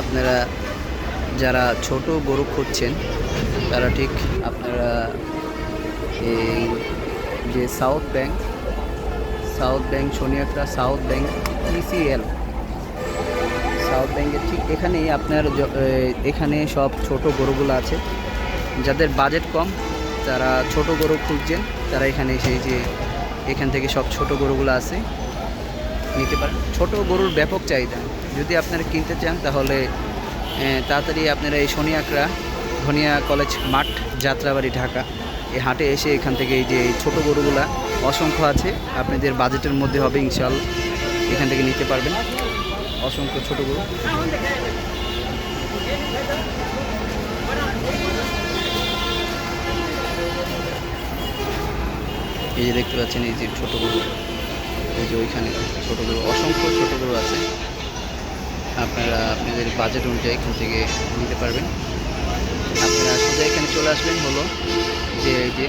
আপনারা যারা ছোট গরু খুঁজছেন, তারা ঠিক আপনারা এই যে south bank south bank Soniakara south bank ECL south ব্যাংকের ঠিক এখানেই আপনার এখানে সব ছোট গরুগুলো আছে। যাদের বাজেট কম, তারা ছোট গরু খুঁজছেন, তারা এখানে এসে যে এখান থেকে সব ছোট গরুগুলো আছে। নিতে পারেন। ছোট গরুর ব্যাপক চাহিদা। যদি আপনারা কিনতে চান, তাহলে তাড়াতাড়ি আপনারা এই শনিয়াকড়া ধনিয়া কলেজ মাঠ যাত্রাবাড়ি ঢাকা এই হাটে এসে এখান থেকে এই যে ছোটো গরুগুলা অসংখ্য আছে, আপনাদের বাজেটের মধ্যে হবে ইনশাল, এখান থেকে নিতে পারবেন। অসংখ্য ছোট গরু। এই যে দেখতে পাচ্ছেন, এই যে ছোট গরু। এই যে ওইখানে ছোট গরু অসংখ্য ছোট গরু আছে। আপনারা আপনাদের বাজেট অনুযায়ী এখান থেকে নিতে পারবেন। আপনারা সোজা এখানে চলে আসবেন হলো যে এই যে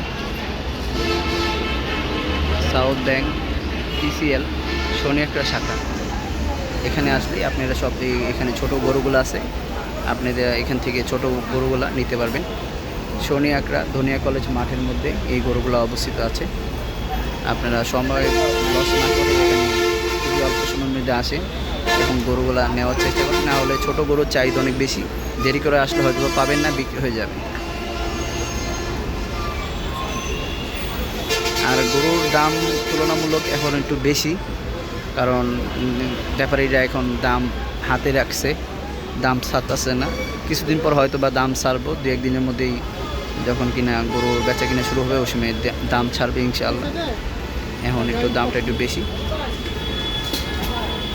সাউথ ব্যাংক টিসিএল সোনিয়াকড়া শাখা। এখানে আসলে আপনারা সব এখানে ছোট গরুগুলো আছে আপনাদের এখান থেকে ছোট গরুগুলা নিতে পারবেন। শনি আকড়া ধনিয়া কলেজ মাঠের মধ্যে এই গরুগুলো অবস্থিত আছে। আপনারা সময় লস না করে খুবই অল্প সময়ের মধ্যে আসে এবং গরুগুলা নেওয়ার চেষ্টা করেন। না হলে ছোটো গরুর চাহিদা অনেক বেশি। দেরি করে আসলে হয়তো পাবেন না, বিক্রি হয়ে যাবে। আর গরুর দাম তুলনামূলক এখন একটু বেশি, কারণ ব্যাপারীরা এখন দাম হাতে রাখছে, দাম ছাড়তেছে না। কিছুদিন পর হয়তো বা দাম ছাড়বো দু একদিনের মধ্যেই যখন কিনা গরু বেচা কিনা শুরু হবে, ওই সময় দাম ছাড়বে ইনশাল্লাহ এখন একটু দামটা একটু বেশি।